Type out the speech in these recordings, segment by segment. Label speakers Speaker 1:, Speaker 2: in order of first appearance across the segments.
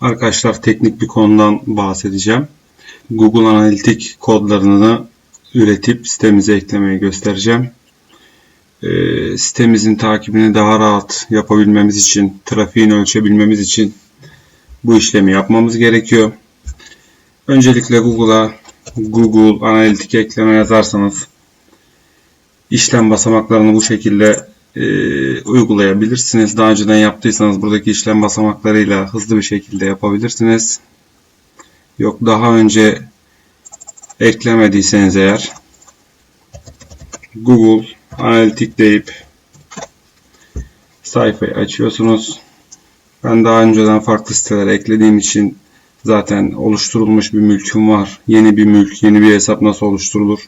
Speaker 1: Arkadaşlar teknik bir konudan bahsedeceğim. Google Analitik kodlarını üretip sitemize eklemeyi göstereceğim. E, sitemizin takibini daha rahat yapabilmemiz için, trafiğini ölçebilmemiz için bu işlemi yapmamız gerekiyor. Öncelikle Google'a Google Analitik ekleme yazarsanız işlem basamaklarını bu şekilde e, uygulayabilirsiniz. Daha önceden yaptıysanız buradaki işlem basamaklarıyla hızlı bir şekilde yapabilirsiniz. Yok daha önce eklemediyseniz eğer Google Analitik deyip sayfayı açıyorsunuz. Ben daha önceden farklı sitelere eklediğim için zaten oluşturulmuş bir mülküm var. Yeni bir mülk, yeni bir hesap nasıl oluşturulur?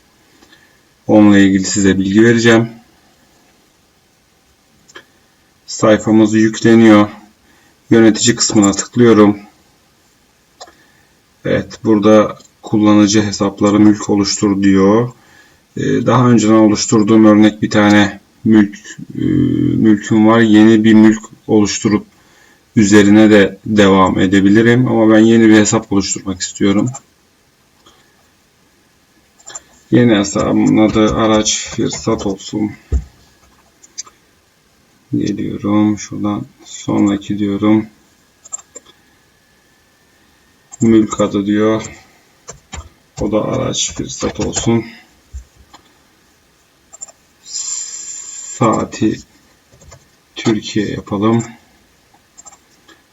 Speaker 1: Onunla ilgili size bilgi vereceğim. Sayfamız yükleniyor. Yönetici kısmına tıklıyorum. Evet burada kullanıcı hesapları mülk oluştur diyor. Ee, daha önceden oluşturduğum örnek bir tane mülk e, mülküm var. Yeni bir mülk oluşturup üzerine de devam edebilirim. Ama ben yeni bir hesap oluşturmak istiyorum. Yeni hesabımın adı araç fırsat olsun. Geliyorum. Şuradan sonraki diyorum. Mülk adı diyor. O da araç fırsat olsun. Saati Türkiye yapalım.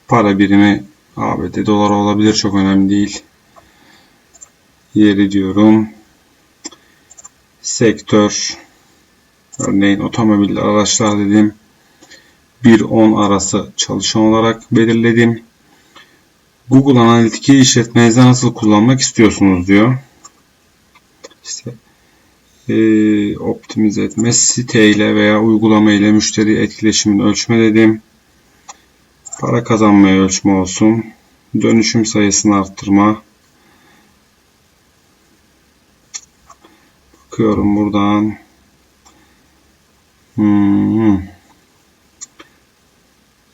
Speaker 1: Para birimi ABD dolar olabilir. Çok önemli değil. Yeri diyorum. Sektör örneğin otomobil araçlar dedim. 1-10 arası çalışan olarak belirledim. Google Analytics'i işletmenizde nasıl kullanmak istiyorsunuz diyor. İşte e, optimize etme, siteyle veya uygulama ile müşteri etkileşimini ölçme dedim. Para kazanmaya ölçme olsun. Dönüşüm sayısını arttırma. Bakıyorum buradan. Hmm.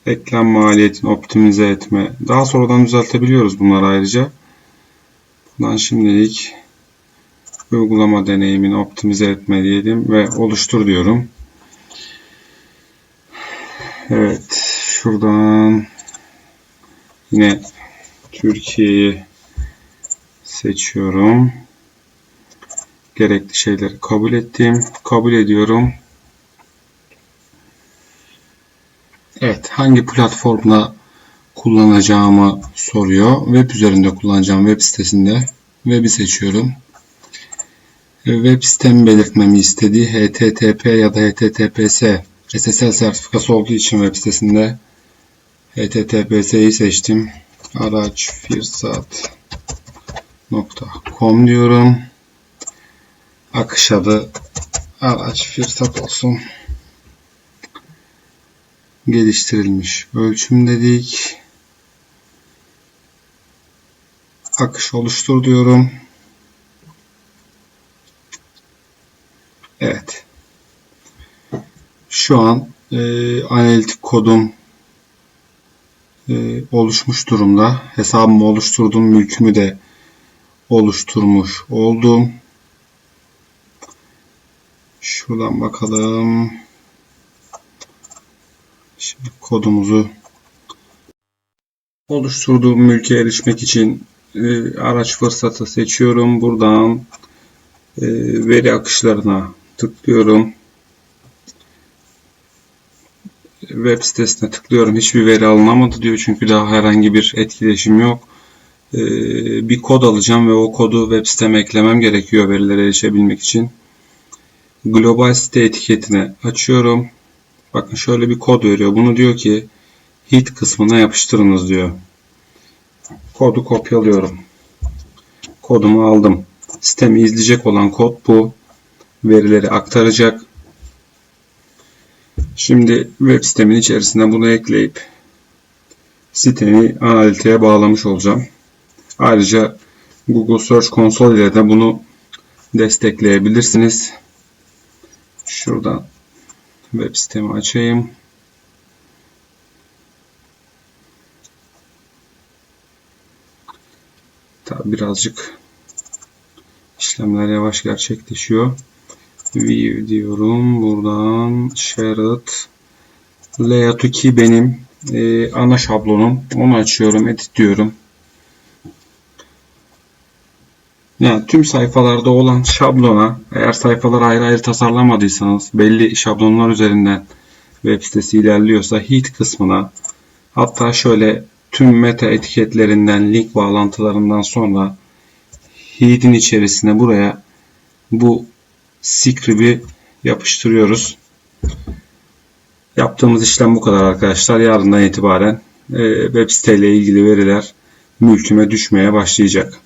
Speaker 1: Eklem maliyetini optimize etme. Daha sonradan düzeltebiliyoruz bunları ayrıca. Buradan şimdilik uygulama deneyimini optimize etme diyelim ve oluştur diyorum. Evet. Şuradan yine Türkiye'yi seçiyorum. Gerekli şeyleri kabul ettim. Kabul ediyorum. Evet, hangi platformda kullanacağımı soruyor. Web üzerinde kullanacağım web sitesinde web'i seçiyorum. Web sitemi belirtmemi istediği HTTP ya da HTTPS SSL sertifikası olduğu için web sitesinde HTTPS'yi seçtim. araçfirsat.com diyorum. Akış adı araç firsat olsun geliştirilmiş ölçüm dedik. Akış oluştur diyorum. Evet. Şu an e, analitik kodum e, oluşmuş durumda. Hesabımı oluşturdum. Mülkümü de oluşturmuş oldum. Şuradan bakalım. Şimdi kodumuzu oluşturduğum mülke erişmek için e, araç fırsatı seçiyorum. Buradan e, veri akışlarına tıklıyorum. Web sitesine tıklıyorum. Hiçbir veri alınamadı diyor. Çünkü daha herhangi bir etkileşim yok. E, bir kod alacağım ve o kodu web siteme eklemem gerekiyor verilere erişebilmek için. Global site etiketini açıyorum. Bakın şöyle bir kod veriyor. Bunu diyor ki hit kısmına yapıştırınız diyor. Kodu kopyalıyorum. Kodumu aldım. Sistemi izleyecek olan kod bu. Verileri aktaracak. Şimdi web sitemin içerisinde bunu ekleyip sitemi analitiğe bağlamış olacağım. Ayrıca Google Search Console ile de bunu destekleyebilirsiniz. Şuradan web sitemi açayım. Tabi birazcık işlemler yavaş gerçekleşiyor. View diyorum. Buradan shared layout 2 benim e, ana şablonum. Onu açıyorum. Edit diyorum. Yani tüm sayfalarda olan şablona eğer sayfaları ayrı ayrı tasarlamadıysanız belli şablonlar üzerinden web sitesi ilerliyorsa heat kısmına hatta şöyle tüm meta etiketlerinden link bağlantılarından sonra heat'in içerisine buraya bu script'i yapıştırıyoruz. Yaptığımız işlem bu kadar arkadaşlar. Yarından itibaren e, web siteyle ilgili veriler mülküme düşmeye başlayacak.